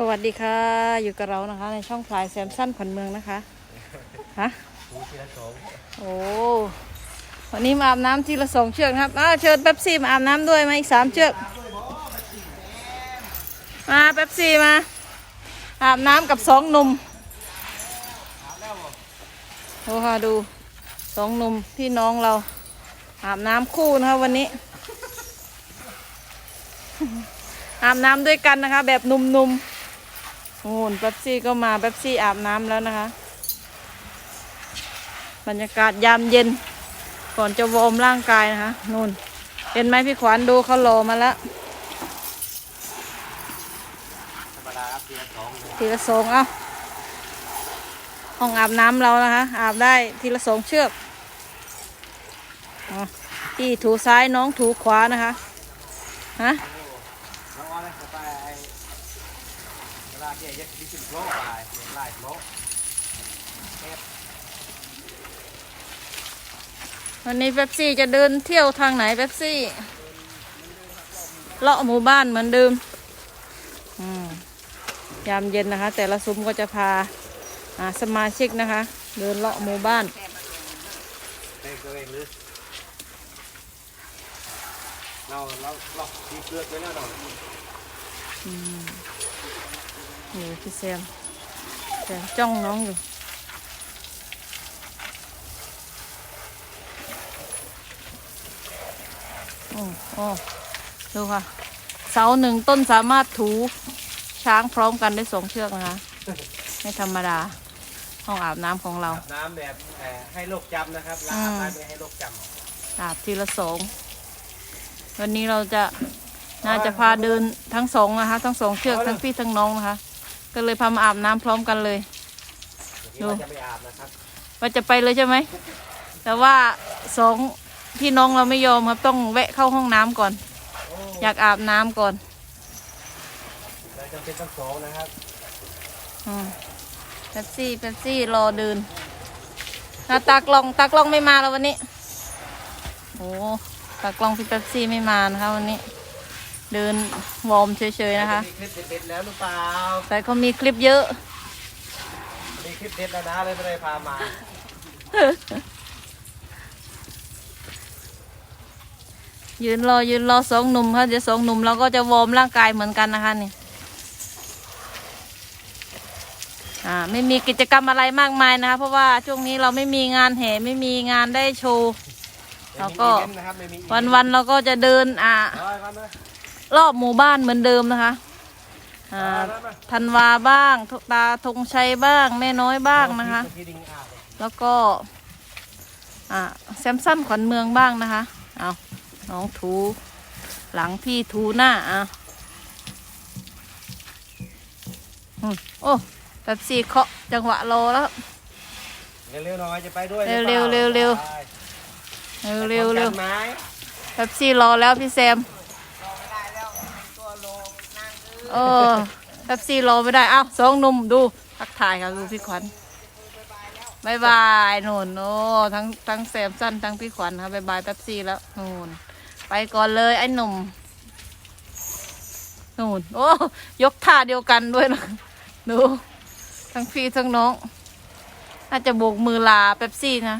สวัสดีค่ะ อยู่กับเรานะคะ ในช่องพลายแซมสั้นขวัญเมืองนะคะฮะโอ้วันนี้มาอาบน้ำทีละสองเชือกนะครับอ้าวเชิญเป๊ปซี่มาอาบน้ำด้วยมาอีกสามเชือก มาเป๊ปซี่มา อาบน้ำกับสองหนุ่มโอ้ค่ะดูสองหนุ่มพี่น้องเรา อาบน้ำคู่นะคะวันนี้อาบน้ำด้วยกันนะคะ แบบหนุ่มๆ โอ้โหเป๊ปซี่ก็มาเป๊ปซี่อาบน้ำแล้วนะคะ บรรยากาศยามเย็น ก่อนจะวอร์มร่างกายนะคะนู่น เห็นไหมพี่ขวัญดูเขารอมาแล้วทีละสองเองเอาห้องอาบน้ำเรานะคะ อาบได้ทีละสองเชือกเอาพี่ถูซ้ายน้องถูขวานะคะฮะ แล้วว่าอะไรไปไอ้ เวลาเกี่ยยักดิสิบโลไปไล่โลวันนี้เป๊ปซี่จะเดินเที่ยวทางไหนเป๊ปซี่ เลาะหมู่บ้านเหมือนเดิมอืมยามเย็นนะคะ แต่ละซุ้มก็จะพาอ่าสมาชิกนะคะ เดินเลาะหมู่บ้านเองตัวเองหรือเราเราเราดีเกลือไปแล้วเรา อยู่พี่แซมแซมจ้องน้องอยู่โอ้โอ้ดูค่ะ เสาหนึ่งต้นสามารถถูช้างพร้อมกันได้สองเชือกนะคะไม่ธรรมดา ห้องอาบน้ำของเรา อาบน้ำแบบเอ่อให้โรคจำนะครับล้างอาบน้ำไม่ให้โรคจอาบทีละสองวันนี้เราจะน่าจะพาเดินทั้งสองนะคะ ทั้งสองเชือกทั้งพี่ทั้งน้องนะคะ ก็เลยพามาอาบน้ำพร้อมกันเลยำอย่างนี้เราจะไม่อาบนะครับว่าจะไปเลยใช่ไหม แต่ว่าสองพี่น้องเราไม่ยอมครับต้องแวะเข้าห้องน้ำก่อน โอ้อยากอาบน้ำก่อนเราจำเป็นต้องสองนะครับอืมเป๊ปซี่เป๊ปซี่รอเดินนะตากลองตากลองไม่มาแล้ววันนี้ โอ้ตากลองพี่เป๊ปซี่ไม่มานะคะวันนี้ เดินวอร์มเฉยๆนะคะมีคลิปเด็ดๆแล้วหรือเปล่าแต่เขามีคลิปเยอะ มีคลิปเด็ดแล้วนะเลยไม่ได้พามา ยืนรอยืนรอสองหนุ่มค่ะเดี๋ยวสองหนุ่มเราก็จะวอร์มร่างกายเหมือนกันนะคะนี่อ่าไม่มีกิจกรรมอะไรมากมายนะคะเพราะว่าช่วงนี้เราไม่มีงานแห่ไม่มีงานได้โชว์แล้วก็ไม่มีอีเวนต์นะครับไม่มีอีเววันต์วันๆเราก็จะเดินอ่า เอาไปก่อนนะรอบหมู่บ้านเหมือนเดิมนะคะอ่าธันวาบ้างตาธงชัยบ้าง แม่น้อยบ้างนะคะที่ดิงอาบแล้วก็อ่าแซมสันขวัญเมืองบ้างนะคะเอาน้องถูหลังพี่ถูหน้าอะอืมโอ้แบบสี่เคาะจังหวะรอแล้ว เร็วๆหน่อยจะไปด้วย เร็วหอปล่าเร็วเร็วไปเร็วเร็วเร็วพร้อมกันไหมแบบสี่รอแล้วพี่แซม เออแบบสี่รอไม่ได้ อ้าวสองหนุ่มดูทักทายค่ะดูพี่ขวัญบายบายนุนโอ้ทั้งทั้งแซมสั้นทั้งพี่ขวัญค่ะบายบายแป๊บซี่แล้วนูนไปก่อนเลยไอ้หนุ่มนูนโอ้ยกท่าเดียวกันด้วยนะดูทั้งพี่ทั้งน้อง น่าจะโบกมือลาแป๊บซี่นะ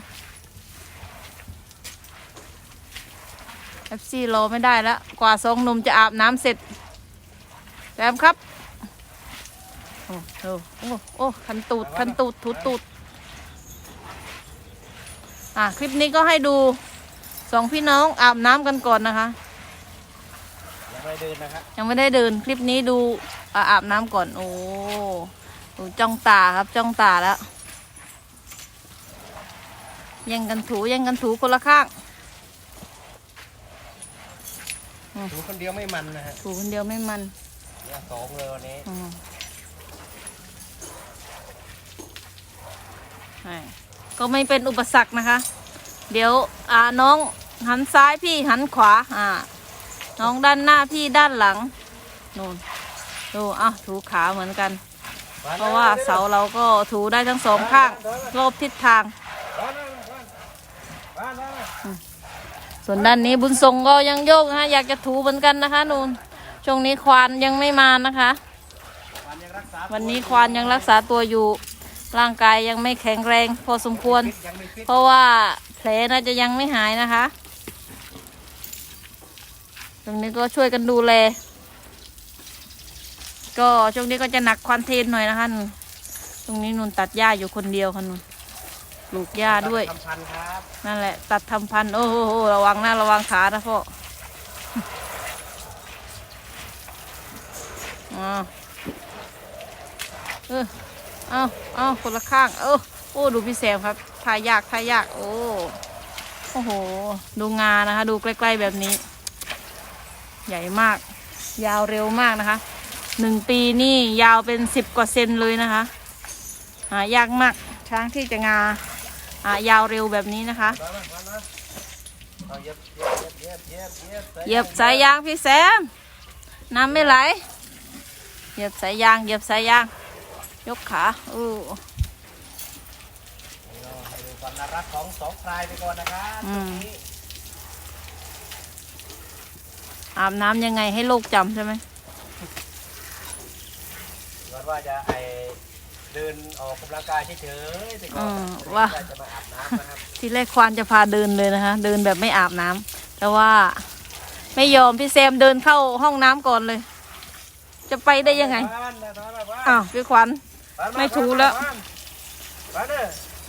แป๊บซี่รอไม่ได้แล้ว กว่าสองหนุ่มจะอาบน้ำเสร็จ แซมครับ โอ้โหโอ้โอ้คันตูดคันตูดถูตูด อะ คลิปนี้ก็ให้ดูสองพี่น้องอาบน้ำกันก่อนนะคะ ยังไม่เดินนะครับยังไม่ได้เดินคลิปนี้ดูอะอาบน้ำก่อน โอ้ดูจ้องตาครับจ้องตาแล้วแย่งกันถูแย่งกันถูคนละข้าง ถูคนเดียวไม่มันนะฮะ ถูคนเดียวไม่มัน เนี่ยสองเลยวันนี้อืมใช่ก็ไม่เป็นอุปสรรคนะคะ เดี๋ยวอ่าน้องหันซ้ายพี่หันขวา อ่า น้องด้านหน้าพี่ด้านหลังนู่นดูอะถูขาเหมือนกัน เพราะว่าเสาเราก็ถูได้ทั้งสองข้างรอบทิศทาง ส่วนด้านนี้บุญทรงก็ยังโยกนะฮะอยากจะถูเหมือนกันนะคะนู่น ช่วงนี้ควานยังไม่มานะคะวันยังรักษาวันนี้ควานยังรักษาตัวอยู่ ร่างกายยังไม่แข็งแรง พอสมควรยังไม่ฟิตเพราะว่าแผลน่าจะยังไม่หายนะคะ ตรงนี้ก็ช่วยกันดูแล ก็ช่วงนี้ก็จะหนักควันเทนหน่อยนะคะนุ่นตรงนี้นุ่นตัดหญ้าอยู่คนเดียวค่ะนุ่นปลูกหญ้าด้วยทำพันธุ์ครับนั่นแหละ ตัดทำพันธุ์โอ้โหระวังนะระวังขานะพ่อ อ่าเออเอาเอาคนละข้าง เออโอ้ ดูพี่แซมครับทายากทายาก โอ้ โอ้โห ดูงานะคะ ดูใกล้ ๆ แบบนี้ ใหญ่มาก ยาวเร็วมากนะคะหนึ่งปีนี่ยาวเป็นสิบกว่าเซนเลยนะคะ หายากมาก ช้างที่จะงาอ่ายาวเร็วแบบนี้นะคะ เย็บเย็บเย็บเย็บเย็บเหยียบสายยางพี่แซม น้ำไม่ไหล เหยียบสายยางเหยียบสายยาง ยกขาอู้เราให้ดูความน่ารักของสองพลายไปก่อนนะครับตรงนี้อาบน้ำยังไงให้โลกจำใช่ไหมก่อนว่าจะไอเดินออกกำลังกายเฉยๆแต่ก่อนอืมว่าจะมาอาบน้ำนะครับทีแรกควานจะพาเดินเลยนะคะ เดินแบบไม่อาบน้ำแต่ว่าไม่ยอมพี่แซมเดินเข้าห้องน้ำก่อนเลย จะไปได้ยังไง อ้าวพี่ขวัญไม่ถูแล้ว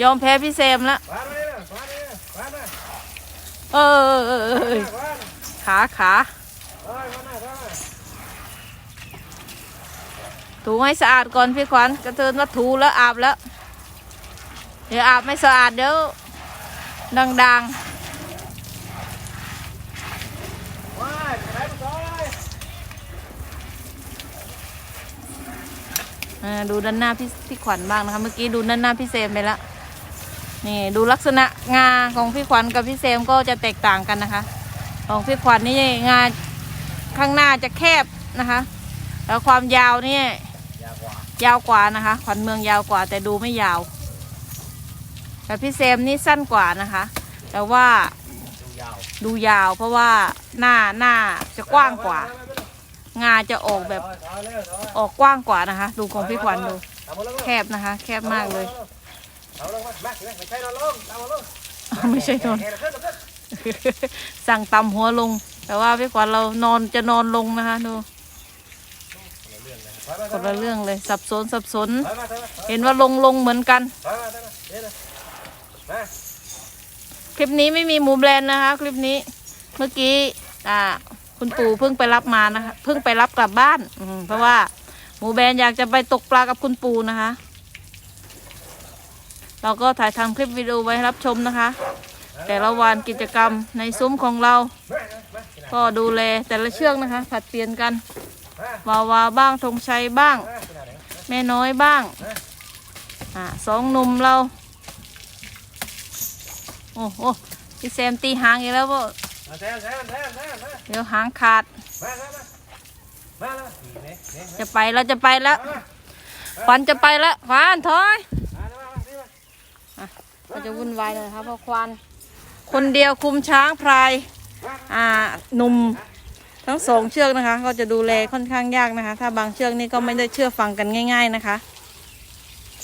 ยอมแพ้พี่แซมแล้วเอ้ยบ้านเนี่ยเออขาขาถูให้สะอาดก่อนพี่ขวัญกระเทินว่าถูแล้วอาบแล้ว เดี๋ยวอาบไม่สะอาดเดี๋ยวดังว้ายไปไหนมาก่อน ๆอ่า ดูด้านหน้าพี่พี่ขวัญบ้างนะคะ เมื่อกี้ดูด้านหน้าพี่เซมไปแล้วนี่ดูลักษณะงาของพี่ขวัญกับพี่เซมก็จะแตกต่างกันนะคะ ของพี่ขวัญนี่งาข้างหน้าจะแคบนะคะ แล้วความยาวนี่ยาวกว่ายาวกว่านะคะ ขวัญเมืองยาวกว่า แต่ดูไม่ยาว แต่พี่เซมนี่สั้นกว่านะคะ แต่ว่าดูยาวดูยาวเพราะว่าหน้าหน้าจะกว้างกว่า งาจะออกแบบถอยถอยเร็วถอยออกกว้างกว่านะคะ ดูของพี่ขวัญดูเอามาลงแคบนะคะ แคบมากเลยเอาลงมามาไม่ใช่นอนลงเอามาลงไม่ใช่นอนเฮ้ยเขึ้นเขึ้นสั่งตำหัวลง แต่ว่าพี่ขวัญเรานอนจะนอนลงนะคะดูคนละเรื่องเลย สับสนสับสนถอยมาถอยมาเห็นว่าลงลงเหมือนกันถอยมาถอยมาเดี๋ยวนะมาคลิปนี้ไม่มีหมูแบรนด์นะคะ คลิปนี้เมื่อกี้ อ่า คุณปู่เพิ่งไปรับมานะคะเพิ่งไปรับกลับบ้าน อืมเพราะว่า หมูแบนอยากจะไปตกปลากับคุณปู่นะคะ เราก็ถ่ายทำคลิปวิดีโอไว้ให้รับชมนะคะ แต่ละวันกิจกรรมในซุ้มของเรา ก็ดูแลแต่ละเชือกนะคะ ผัดเปลี่ยนกันมาวาวาบ้างธงชัยบ้าง แม่น้อยบ้างอ่าสองหนุ่มเรา โอ้โหพี่แซมตีหางอีกแล้วพ่อ มาแทนแทนแทนแทนมาเดี๋ยวหางขาด มามามามาแล้วนี่นี่นี่จะไปแล้วจะไปแล้วมาขวัญจะไปแล้วขวัญถอยมามามานี่มาก็จะวุ่นวายเลยครับเพราะควานคนเดียวคุมช้างพลายอ่าหนุ่มทั้งสองเชือกนะคะ ก็จะดูแลค่อนข้างยากนะคะ ถ้าบางเชือกนี่ก็ไม่ได้เชื่อฟังกันง่าย ๆนะคะ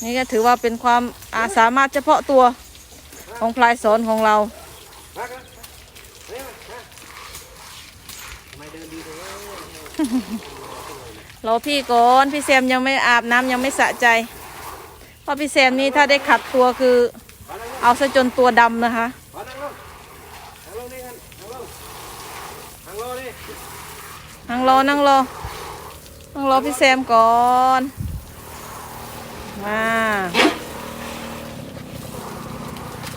นี่ก็ถือว่าเป็นความอาสามารถเฉพาะตัวของพลายสอนของเรามากันนี่มามาทำไมเดินดีจังเลย รอพี่ก่อนพี่แซมยังไม่อาบน้ำยังไม่สะใจ เพราะพี่แซมนี่ถ้าได้ขัดตัวคือ เอาซะจนตัวดำนะคะนั่งลงนั่งลงนี่กันนั่งลงนั่งลงนี่นั่งรอนั่งรอนั่งรอพี่แซมก่อนมา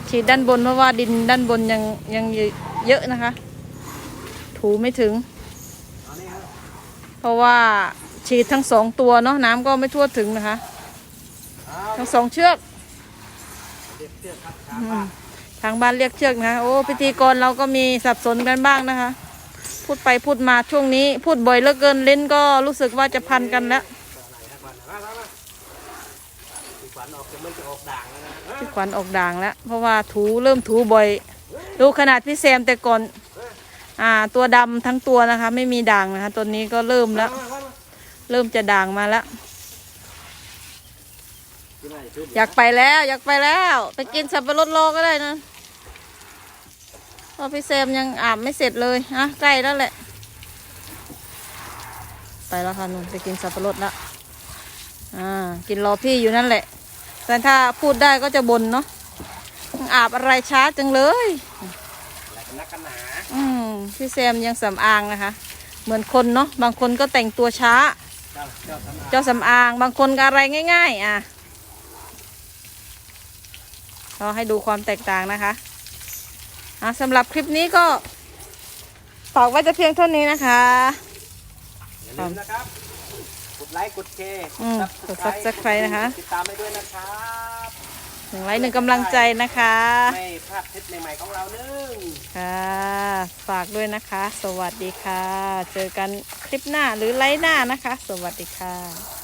ฉีดด้านบนเพราะว่าดินด้านบนยังยังเยอะนะคะ ถูไม่ถึง เอานี่ครับ เพ ราะว่าฉีดทั้งสองตัวเนาะน้ำก็ไม่ทั่วถึงนะคะเอาทั้งสองเชือกเด็กเชือกครับอืมทางบ้านเรียกเชือกนะคะโอ้พิธีกรเราก็มีสับสนกันบ้างนะคะ พูดไปพูดมาช่วงนี้ พูดบ่อยเหลือเกินเล่นก็รู้สึกว่าจะพันกันแล้วมามามาพี่ขวัญออกจะไม่จะออกด่างแล้วนะพี่ขวัญออกด่างแล้ว เพราะว่าถูเริ่มถูบ่อย ดูขนาดพี่แซมแต่ก่อน อ่า ตัวดำทั้งตัวนะคะ ไม่มีด่างนะคะ ตัวนี้ก็เริ่มแล้ว เริ่มจะด่างมาแล้ว อยากไปแล้ว อยากไปแล้ว ไปกินสับปะรดรอก็ได้นะเพราะพี่แซมยังอาบไม่เสร็จเลยอะใกล้แล้วแหละ ไปแล้วค่ะนุ่นไปกินสับปะรดแล้วอ่า กินรอพี่อยู่นั่นแหละ แต่ถ้าพูดได้ก็จะบ่นเนาะอาบอะไรช้าจังเลย นนักกันหนาอืมพี่แซมยังสำอางนะคะ เหมือนคนเนาะบางคนก็แต่งตัวช้า เจ้าเจ้าสำนักเจ้าสำอางบางคนก็อะไรง่าย ๆ อะเราให้ดูความแตกต่างนะคะอะสำหรับคลิปนี้ก็ฝากไว้แต่เพียงเท่านี้นะคะ อย่าลืมนะครับ กดไลค์ กดแชร์อืมกด Subscribe นะคะ ติดตามไปด้วยนะครับ หนึ่งไลค์หนึ่งกำลังใจนะคะไม่พลาดคลิปใหม่ๆของเราเนึงค่ะฝากด้วยนะคะ สวัสดีค่ะ เจอกันคลิปหน้าหรือไลฟ์หน้านะคะ สวัสดีค่ะ